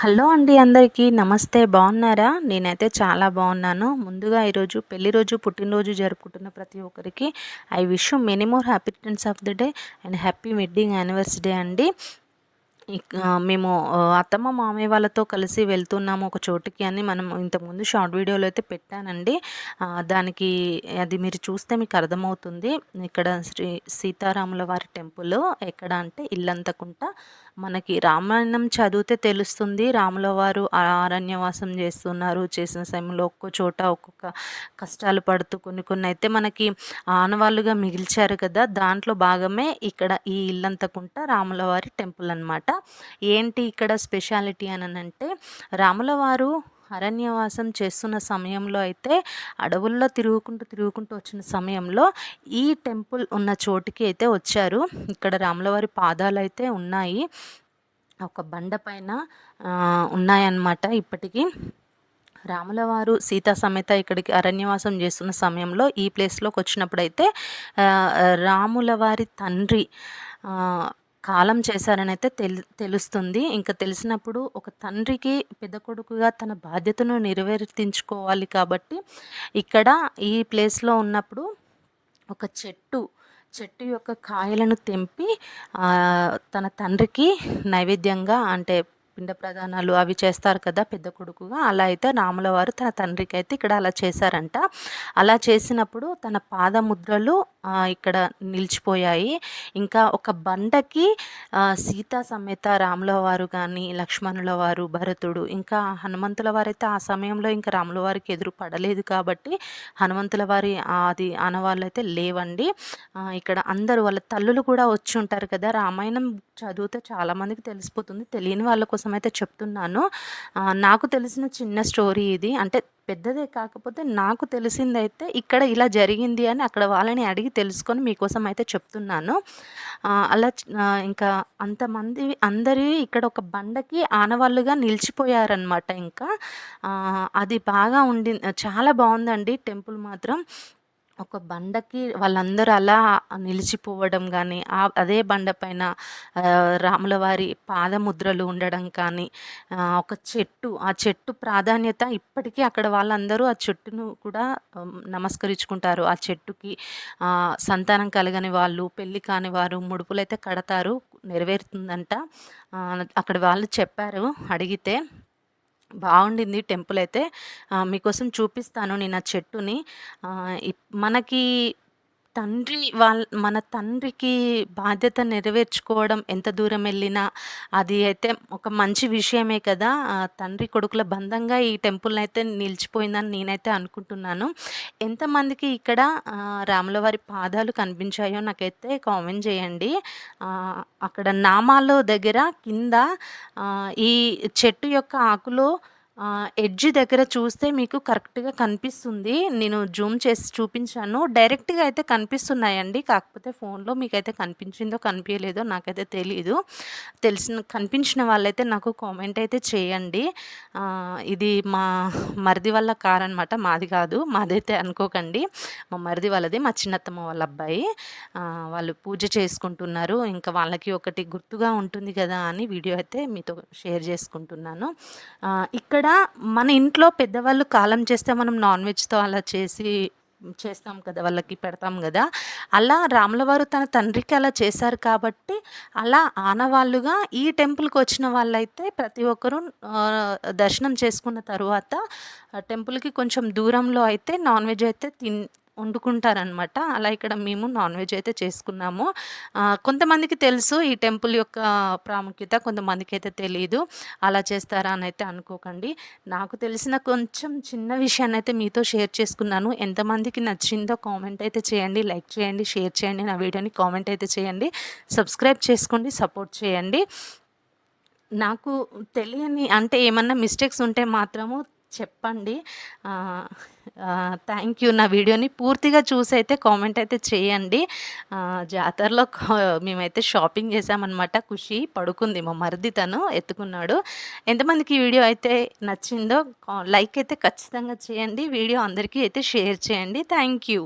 Hello అండి అందరికీ. నమస్తే. బాగున్నారా? నేనైతే చాలా బాగున్నాను. ముందుగా ఈరోజు పెళ్ళి రోజు పుట్టినరోజు జరుపుకుంటున్న ప్రతి ఒక్కరికి I wish many more happy returns of the day and happy wedding anniversary అండి. మేము అత్తమ్మ మామయ్య వాళ్ళతో కలిసి వెళ్తున్నాము ఒక చోటుకి అని మనం ఇంతకుముందు షార్ట్ వీడియోలో అయితే పెట్టానండి. దానికి అది మీరు చూస్తే మీకు అర్థమవుతుంది. ఇక్కడ శ్రీ సీతారాముల వారి టెంపుల్ ఎక్కడ అంటే ఇల్లంతకుంట. మనకి రామాయణం చదివితే తెలుస్తుంది. రాముల వారు అరణ్యవాసం చేస్తున్నారు. చేసిన సమయంలో ఒక్కో చోట ఒక్కొక్క కష్టాలు పడుతూ కొన్ని కొన్ని అయితే మనకి ఆనవాళ్ళుగా మిగిల్చారు కదా. దాంట్లో భాగమే ఇక్కడ ఈ ఇల్లంతకుంట రాముల వారి టెంపుల్ అనమాట ఏంటి ఇక్కడ స్పెషాలిటీ అని అంటే రాముల వారు అరణ్యవాసం చేస్తున్న సమయంలో అయితే అడవుల్లో తిరుగుకుంటూ తిరుగుకుంటూ వచ్చిన సమయంలో ఈ టెంపుల్ ఉన్న చోటుకి అయితే వచ్చారు. ఇక్కడ రాములవారి పాదాలు అయితే ఉన్నాయి. ఒక బండ పైన ఉన్నాయన్నమాట ఇప్పటికీ. రాములవారు సీతా సమేత ఇక్కడికి అరణ్యవాసం చేస్తున్న సమయంలో ఈ ప్లేస్లోకి వచ్చినప్పుడు అయితే రాముల వారి తండ్రి కాలం చేశారనైతే తెలు తెలుస్తుంది. ఇంకా తెలిసినప్పుడు ఒక తండ్రికి పెద్ద కొడుకుగా తన బాధ్యతను నెరవేర్తించుకోవాలి కాబట్టి ఇక్కడ ఈ ప్లేస్లో ఉన్నప్పుడు ఒక చెట్టు చెట్టు యొక్క కాయలను తెంపి తన తండ్రికి నైవేద్యంగా అంటే పిండ ప్రధానాలు అవి చేస్తారు కదా పెద్ద కొడుకుగా అలా అయితే రాముల వారు తన తండ్రికి అయితే ఇక్కడ అలా చేశారంట. అలా చేసినప్పుడు తన పాదముద్రలు ఇక్కడ నిలిచిపోయాయి. ఇంకా ఒక బండకి సీతా సమేత రాముల వారు కానీ లక్ష్మణుల వారు భరతుడు ఇంకా హనుమంతుల వారైతే ఆ సమయంలో ఇంకా రాముల వారికి ఎదురు పడలేదు కాబట్టి హనుమంతుల వారి అది ఆనవాళ్ళు అయితే లేవండి ఇక్కడ అందరూ వాళ్ళ తల్లులు కూడా వచ్చి ఉంటారు కదా. రామాయణం చదివితే చాలామందికి తెలిసిపోతుంది. తెలియని వాళ్ళ కోసం కోసం అయితే చెప్తున్నాను నాకు తెలిసిన చిన్న స్టోరీ ఇది. అంటే పెద్దదే కాకపోతే నాకు తెలిసిందైతే ఇక్కడ ఇలా జరిగింది అని అక్కడ వాళ్ళని అడిగి తెలుసుకొని మీకోసం అయితే చెప్తున్నాను. అలా ఇంకా అంతమంది అందరి ఇక్కడ ఒక బండకి ఆనవాళ్ళుగా నిలిచిపోయారనమాట ఇంకా. అది బాగా ఉండి చాలా బాగుందండి టెంపుల్ మాత్రం. ఒక బండకి వాళ్ళందరూ అలా నిలిచిపోవడం కానీ ఆ అదే బండ పైన రాముల వారి పాదముద్రలు ఉండడం కానీ ఒక చెట్టు ఆ చెట్టు ప్రాధాన్యత ఇప్పటికీ అక్కడ వాళ్ళందరూ ఆ చెట్టును కూడా నమస్కరించుకుంటారు. ఆ చెట్టుకి సంతానం కలగని వాళ్ళు పెళ్ళి కాని వారు ముడుపులైతే కడతారు నెరవేరుతుందంట. అక్కడ వాళ్ళు చెప్పారు అడిగితే బాగుండింది టెంపుల్ అయితే. మీకోసం చూపిస్తాను నేను ఆ చెట్టుని. మనకి తండ్రి వాళ్ళ మన తండ్రికి బాధ్యత నెరవేర్చుకోవడం ఎంత దూరం వెళ్ళినా అది అయితే ఒక మంచి విషయమే కదా. తండ్రి కొడుకుల బంధంగా ఈ టెంపుల్ అయితే నిలిచిపోయిందని నేనైతే అనుకుంటున్నాను. ఎంతమందికి ఇక్కడ రాములవారి పాదాలు కనిపించాయో నాకైతే కామెంట్ చేయండి. అక్కడ నామాలు దగ్గర కింద ఈ చెట్టు యొక్క ఆకులో ఎడ్జ్ దగ్గర చూస్తే మీకు కరెక్ట్‌గా కనిపిస్తుంది. నేను జూమ్ చేసి చూపించాను. డైరెక్ట్‌గా అయితే కనిపిస్తున్నాయండి. కాకపోతే ఫోన్‌లో మీకైతే కనిపించిందో, కనిపించలేదో నాకైతే తెలీదు. తెలిసిన కనిపించిన వాళ్ళైతే నాకు కామెంట్ అయితే చేయండి. ఇది మా మరిది వాళ్ళ కార్ అనమాట. మాది కాదు. మాదైతే అనుకోకండి. మా మరిది వాళ్ళది. మా చిన్నత్తమ్మ వాళ్ళ అబ్బాయి. వాళ్ళు పూజ చేసుకుంటున్నారు. ఇంకా వాళ్ళకి ఒకటి గుర్తుగా ఉంటుంది కదా అని వీడియో అయితే మీతో షేర్ చేసుకుంటున్నాను. ఇక్కడ మన ఇంట్లో పెద్దవాళ్ళు కాలం చేస్తే మనం నాన్ వెజ్తో అలా చేసి చేస్తాం కదా వాళ్ళకి పెడతాం కదా. అలా రాములవారు తన తండ్రికి అలా చేశారు కాబట్టి అలా ఆనవాళ్ళుగా ఈ టెంపుల్కి వచ్చిన వాళ్ళైతే ప్రతి ఒక్కరూ దర్శనం చేసుకున్న తర్వాత టెంపుల్కి కొంచెం దూరంలో అయితే నాన్ వెజ్ అయితే తిన్ వండుకుంటారనమాట అలా ఇక్కడ మేము నాన్ వెజ్ అయితే చేసుకున్నాము. కొంతమందికి తెలుసు ఈ టెంపుల్ యొక్క ప్రాముఖ్యత కొంతమందికి అయితే తెలియదు అలా చేస్తారా అని అయితే అనుకోకండి. నాకు తెలిసిన కొంచెం చిన్న విషయాన్ని అయితే మీతో షేర్ చేసుకున్నాను. ఎంతమందికి నచ్చిందో కామెంట్ అయితే చేయండి. లైక్ చేయండి షేర్ చేయండి. నా వీడియోని కామెంట్ అయితే చేయండి. సబ్స్క్రైబ్ చేసుకోండి సపోర్ట్ చేయండి. నాకు తెలియని అంటే ఏమన్నా మిస్టేక్స్ ఉంటే మాత్రము చెప్పండి. థ్యాంక్ యూ నా వీడియోని పూర్తిగా చూసి అయితే కామెంట్ అయితే చేయండి. జాతరలో మేమైతే షాపింగ్ చేసామన్నమాట ఖుషి పడుకుంది. మా మరిది తను ఎత్తుకున్నాడు. ఎంతమందికి ఈ వీడియో అయితే నచ్చిందో లైక్ అయితే ఖచ్చితంగా చేయండి. వీడియో అందరికీ అయితే షేర్ చేయండి. Thank you